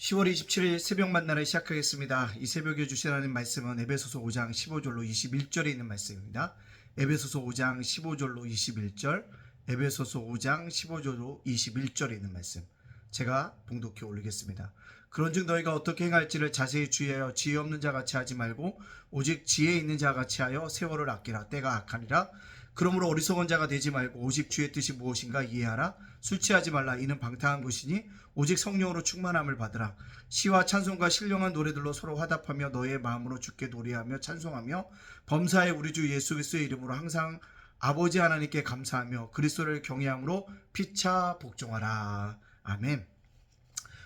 10월 27일 새벽 만나를 시작하겠습니다. 이 새벽에 주시라는 말씀은 에베소서 5장 15절로 21절에 있는 말씀입니다. 에베소서 5장 15절로 21절, 에베소서 5장 15절로 21절에 있는 말씀. 제가 봉독해 올리겠습니다. 그런즉 너희가 어떻게 행할지를 자세히 주의하여 지혜 없는 자 같이 하지 말고 오직 지혜 있는 자 같이 하여 세월을 아끼라 때가 악하니라 그러므로 어리석은 자가 되지 말고 오직 주의 뜻이 무엇인가 이해하라 술 취하지 말라 이는 방탕한 것이니 오직 성령으로 충만함을 받으라 시와 찬송과 신령한 노래들로 서로 화답하며 너의 마음으로 주께 노래하며 찬송하며 범사에 우리 주 예수 그리스도의 이름으로 항상 아버지 하나님께 감사하며 그리스도를 경외함으로 피차 복종하라 아멘.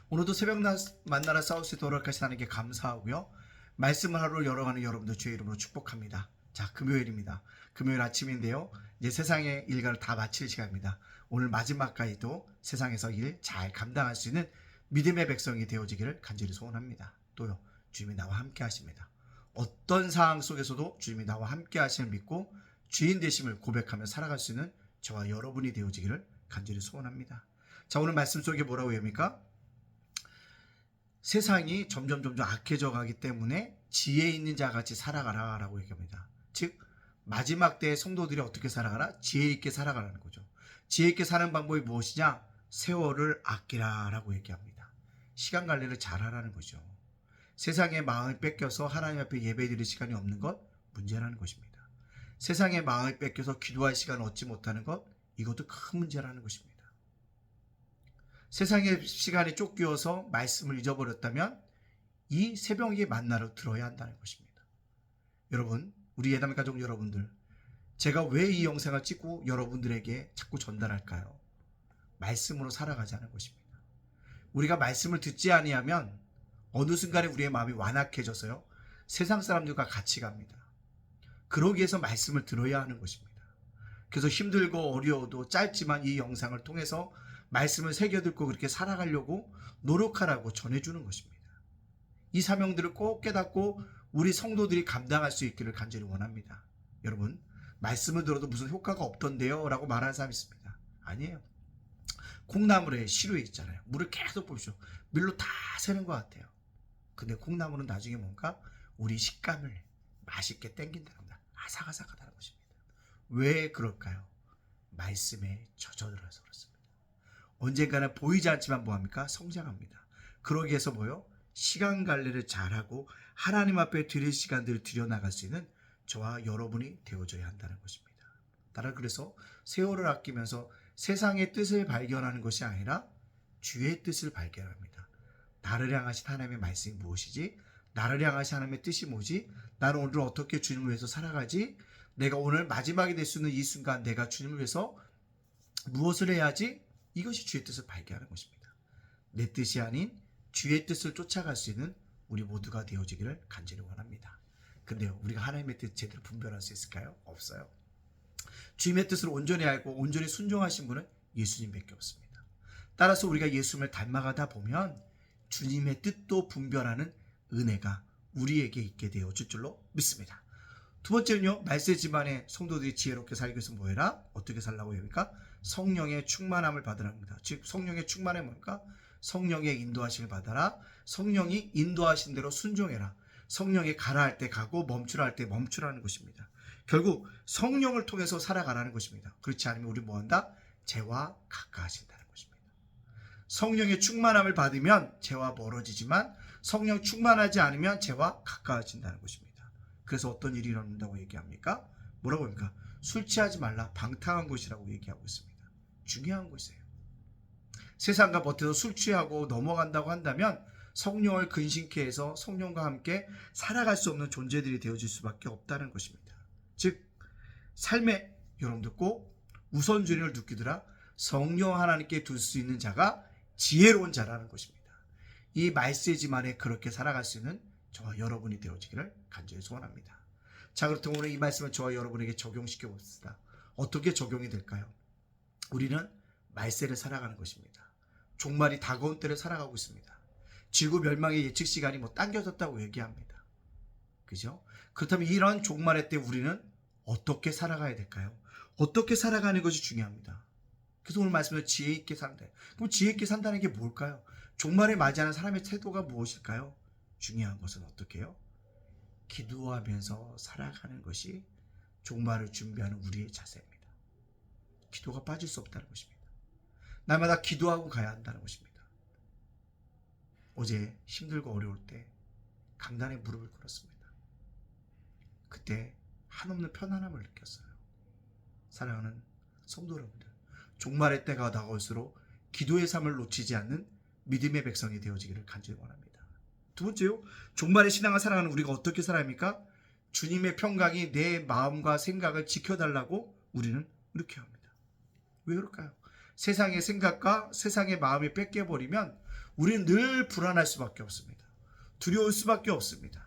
오늘도 새벽 나- 만나라 있도록 하신 하나님께 감사하고요. 말씀을 하루 열어가는 여러분들 주의 이름으로 축복합니다. 자, 금요일입니다. 금요일 아침인데요. 이제 세상의 일과를 다 마칠 시간입니다. 오늘 마지막까지도 세상에서 일 잘 감당할 수 있는 믿음의 백성이 되어지기를 간절히 소원합니다. 또요, 주님이 나와 함께 하십니다. 어떤 상황 속에서도 주님이 나와 함께 하심을 믿고 주인 되심을 고백하며 살아갈 수 있는 저와 여러분이 되어지기를 간절히 소원합니다. 자, 오늘 말씀 속에 뭐라고 합니까? 세상이 점점 점점 악해져 가기 때문에 지혜 있는 자 같이 살아가라라고 얘기합니다. 즉 마지막 때의 성도들이 어떻게 살아가라? 지혜 있게 살아가라는 거죠. 지혜 있게 사는 방법이 무엇이냐? 세월을 아끼라라고 얘기합니다. 시간 관리를 잘하라는 거죠. 세상의 마음을 뺏겨서 하나님 앞에 예배드릴 시간이 없는 것 문제라는 것입니다. 세상의 마음을 뺏겨서 기도할 시간을 얻지 못하는 것 이것도 큰 문제라는 것입니다. 세상의 시간에 쫓겨서 말씀을 잊어버렸다면 이 새벽에 만나러 들어야 한다는 것입니다. 여러분, 우리 예담의 가족 여러분들, 제가 왜 이 영상을 찍고 여러분들에게 자꾸 전달할까요? 말씀으로 살아가자는 것입니다. 우리가 말씀을 듣지 아니하면 어느 순간에 우리의 마음이 완악해져서요. 세상 사람들과 같이 갑니다. 그러기 위해서 말씀을 들어야 하는 것입니다. 그래서 힘들고 어려워도 짧지만 이 영상을 통해서 말씀을 새겨듣고 그렇게 살아가려고 노력하라고 전해주는 것입니다. 이 사명들을 꼭 깨닫고 우리 성도들이 감당할 수 있기를 간절히 원합니다. 여러분, 말씀을 들어도 무슨 효과가 없던데요? 라고 말하는 사람이 있습니다. 아니에요. 콩나물에 시루에 있잖아요. 물을 계속 보십시오. 밀로 다 새는 것 같아요. 근데 콩나물은 나중에 뭔가 우리 식감을 맛있게 땡긴답니다. 아삭아삭하다는 것입니다. 왜 그럴까요? 말씀에 젖어들어서 그렇습니다. 언젠가는 보이지 않지만 뭐합니까? 성장합니다. 그러기 위해서 뭐요? 시간 관리를 잘하고 하나님 앞에 드릴 시간들을 들여나갈 수 있는 저와 여러분이 되어줘야 한다는 것입니다. 따라 그래서 세월을 아끼면서 세상의 뜻을 발견하는 것이 아니라 주의 뜻을 발견합니다. 나를 향하신 하나님의 말씀이 무엇이지? 나를 향하신 하나님의 뜻이 뭐지? 나는 오늘 어떻게 주님을 위해서 살아가지? 내가 오늘 마지막이 될 수 있는 이 순간 내가 주님을 위해서 무엇을 해야지? 이것이 주의 뜻을 발견하는 것입니다. 내 뜻이 아닌 주의 뜻을 쫓아갈 수 있는 우리 모두가 되어지기를 간절히 원합니다. 근데요, 우리가 하나님의 뜻 제대로 분별할 수 있을까요? 없어요. 주님의 뜻을 온전히 알고 온전히 순종하신 분은 예수님밖에 없습니다. 따라서 우리가 예수님을 닮아가다 보면 주님의 뜻도 분별하는 은혜가 우리에게 있게 되어질 줄로 믿습니다. 두 번째는요, 말세 집안의 성도들이 지혜롭게 살기 위해서 뭐 해라? 어떻게 살라고 합니까? 성령의 충만함을 받으랍니다. 즉, 성령의 충만함이 뭡니까? 성령의 인도하심을 받아라. 성령이 인도하신 대로 순종해라. 성령이 가라 할 때 가고 멈추라 할 때 멈추라는 것입니다. 결국 성령을 통해서 살아가라는 것입니다. 그렇지 않으면 우리 뭐한다? 죄와 가까워진다는 것입니다. 성령의 충만함을 받으면 죄와 멀어지지만 성령 충만하지 않으면 죄와 가까워진다는 것입니다. 그래서 어떤 일이 일어난다고 얘기합니까? 뭐라고 합니까? 술 취하지 말라 방탕한 것이라고 얘기하고 있습니다. 중요한 것이에요. 세상과 버텨서 술 취하고 넘어간다고 한다면 성령을 근심케 해서 성령과 함께 살아갈 수 없는 존재들이 되어질 수밖에 없다는 것입니다. 즉 삶에 여러분들 꼭 우선순위를 두기더라 성령 하나님께 둘 수 있는 자가 지혜로운 자라는 것입니다. 이 말세지만에 그렇게 살아갈 수 있는 저와 여러분이 되어지기를 간절히 소원합니다. 자 그렇다면 오늘 이 말씀을 저와 여러분에게 적용시켜 봅시다. 어떻게 적용이 될까요? 우리는 말세를 살아가는 것입니다. 종말이 다가온 때를 살아가고 있습니다. 지구 멸망의 예측 시간이 뭐 당겨졌다고 얘기합니다. 그죠? 그렇다면 이런 종말의 때 우리는 어떻게 살아가야 될까요? 어떻게 살아가는 것이 중요합니다. 그래서 오늘 말씀에 지혜 있게 산다. 그럼 지혜 있게 산다는 게 뭘까요? 종말에 맞이하는 사람의 태도가 무엇일까요? 중요한 것은 어떻게 해요? 기도하면서 살아가는 것이 종말을 준비하는 우리의 자세입니다. 기도가 빠질 수 없다는 것입니다. 날마다 기도하고 가야 한다는 것입니다. 어제 힘들고 어려울 때 강단에 무릎을 꿇었습니다. 그때 한없는 편안함을 느꼈어요. 사랑하는 성도 여러분들, 종말의 때가 다가올수록 기도의 삶을 놓치지 않는 믿음의 백성이 되어지기를 간절히 원합니다. 두 번째요, 종말의 신앙을 살아가는 우리가 어떻게 살아야 합니까? 주님의 평강이 내 마음과 생각을 지켜달라고 우리는 이렇게 합니다. 왜 그럴까요? 세상의 생각과 세상의 마음이 뺏겨버리면 우리는 늘 불안할 수밖에 없습니다. 두려울 수밖에 없습니다.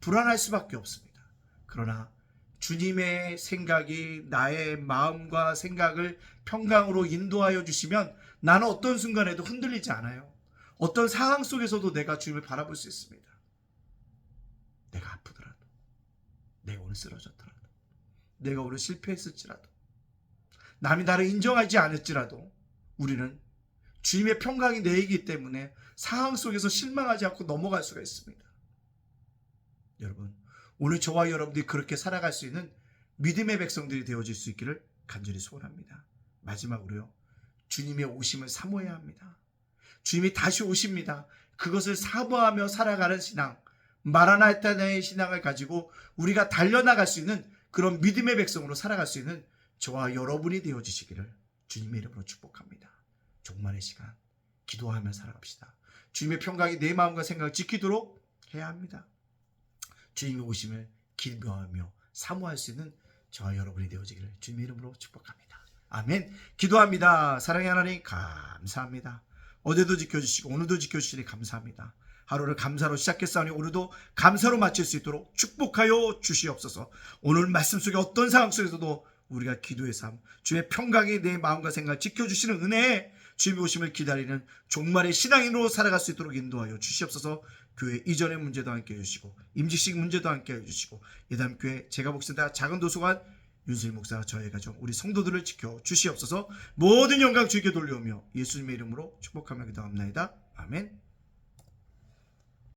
불안할 수밖에 없습니다. 그러나 주님의 생각이 나의 마음과 생각을 평강으로 인도하여 주시면 나는 어떤 순간에도 흔들리지 않아요. 어떤 상황 속에서도 내가 주님을 바라볼 수 있습니다. 내가 아프더라도, 내가 오늘 쓰러졌더라도, 내가 오늘 실패했을지라도, 남이 나를 인정하지 않을지라도 우리는 주님의 평강이 내이기 때문에 상황 속에서 실망하지 않고 넘어갈 수가 있습니다. 여러분, 오늘 저와 여러분들이 그렇게 살아갈 수 있는 믿음의 백성들이 되어질 수 있기를 간절히 소원합니다. 마지막으로요. 주님의 오심을 사모해야 합니다. 주님이 다시 오십니다. 그것을 사모하며 살아가는 신앙, 마라나타의 신앙을 가지고 우리가 달려나갈 수 있는 그런 믿음의 백성으로 살아갈 수 있는 저와 여러분이 되어지시기를 주님의 이름으로 축복합니다. 종말의 시간 기도하며 살아갑시다. 주님의 평강이 내 마음과 생각을 지키도록 해야 합니다. 주님의 오심을 기도하며 사모할 수 있는 저와 여러분이 되어지기를 주님의 이름으로 축복합니다. 아멘. 기도합니다. 사랑의 하나님 감사합니다. 어제도 지켜주시고 오늘도 지켜주시니 감사합니다. 하루를 감사로 시작했사오니 오늘도 감사로 마칠 수 있도록 축복하여 주시옵소서. 오늘 말씀 속에 어떤 상황 속에서도 우리가 기도의 삶, 주의 평강이 내 마음과 생각을 지켜주시는 은혜에 주님의 오심을 기다리는 종말의 신앙인으로 살아갈 수 있도록 인도하여 주시옵소서. 교회 이전의 문제도 함께 해주시고 임직식 문제도 함께 해주시고 예담 교회 제가 목사다 작은 도서관 윤수일 목사 저의 가정 우리 성도들을 지켜 주시옵소서. 모든 영광 주께 돌려오며 예수님의 이름으로 축복하며 기도합나이다. 아멘.